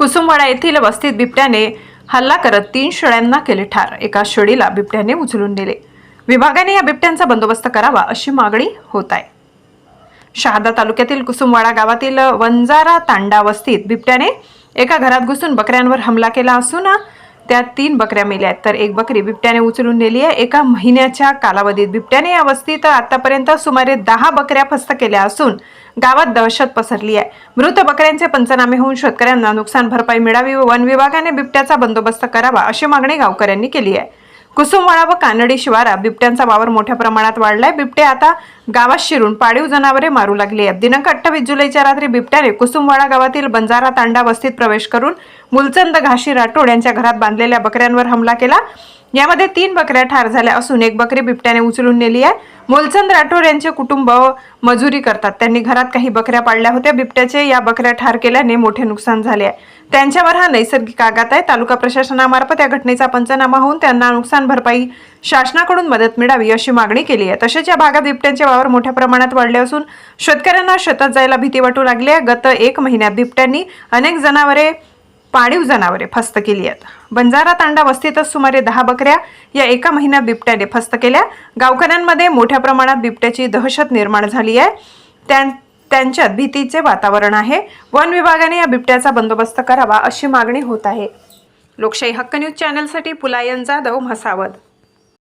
कुसुमवाडा येथील वस्तीत बिबट्याने हल्ला करत तीन शेळ्यांना केले ठार. एका शेळीला बिबट्याने उचलून नेले. विभागाने या बिबट्यांचा बंदोबस्त करावा अशी मागणी होत आहे. शहादा तालुक्यातील कुसुमवाडा गावातील वंजारा तांडा वस्तीत बिबट्याने एका घरात घुसून बकऱ्यांवर हमला केला असून त्यात तीन बकऱ्या मेल्या आहेत. तर एक बकरी बिबट्याने उचलून नेली आहे. एका महिन्याच्या कालावधीत बिबट्याने या वस्तीत आतापर्यंत सुमारे दहा बकऱ्या फस्त केल्या असून गावात दहशत पसरली आहे. मृत बकऱ्यांचे पंचनामे होऊन शेतकऱ्यांना नुकसान भरपाई मिळावी व वन विभागाने बिबट्याचा बंदोबस्त करावा अशी मागणी गावकऱ्यांनी केली आहे. कुसुमवाळा व कानडी शिवारा बिबट्यांचा वावर मोठ्या प्रमाणात वाढलाय. बिबटे आता गावात शिरून पाळीव जनावरे मारू लागली आहेत. दिनांक अठ्ठावीस जुलैच्या रात्री बिबट्याने कुसुमवाडा गावातील बंजारा तांडा वस्तीत प्रवेश करून मुलचंद घाशी राठोड यांच्या घरात बांधलेल्या बकऱ्यांवर हमला केला. यामध्ये तीन बकऱ्या ठार झाल्या असून एक बकरी बिबट्याने उचलून नेली आहे. मुलचंद राठोड यांचे कुटुंब मजुरी करतात. त्यांनी घरात काही बकऱ्या पाळल्या होत्या. बिबट्याचे या बकऱ्या ठार केल्याने मोठे नुकसान झाले आहे. त्यांच्यावर हा नैसर्गिक आघात आहे. तालुका प्रशासनामार्फत या घटनेचा पंचनामा होऊन त्यांना नुकसान भरपाई शासनाकडून मदत मिळावी अशी मागणी केली आहे. तसेच या भागात बिबट्यांचे वावर मोठ्या प्रमाणात वाढले असून शेतकऱ्यांना शेतात जायला भीती वाटू लागली आहे. गत एक महिन्यात बिबट्यांनी अनेक जनावरे पाळीव जनावरे फस्त केली आहेत. बंजारा तांडा वस्तीतच सुमारे दहा बकऱ्या या एका महिन्यात बिबट्याने फस्त केल्या. गावकऱ्यांमध्ये मोठ्या प्रमाणात बिबट्याची दहशत निर्माण झाली आहे. त्या त्यांच्यात भीतीचे वातावरण आहे. वन विभागाने या बिबट्याचा बंदोबस्त करावा अशी मागणी होत आहे. लोकशाही हक्क न्यूज चॅनलसाठी पुलायन जाधव म्हसावत.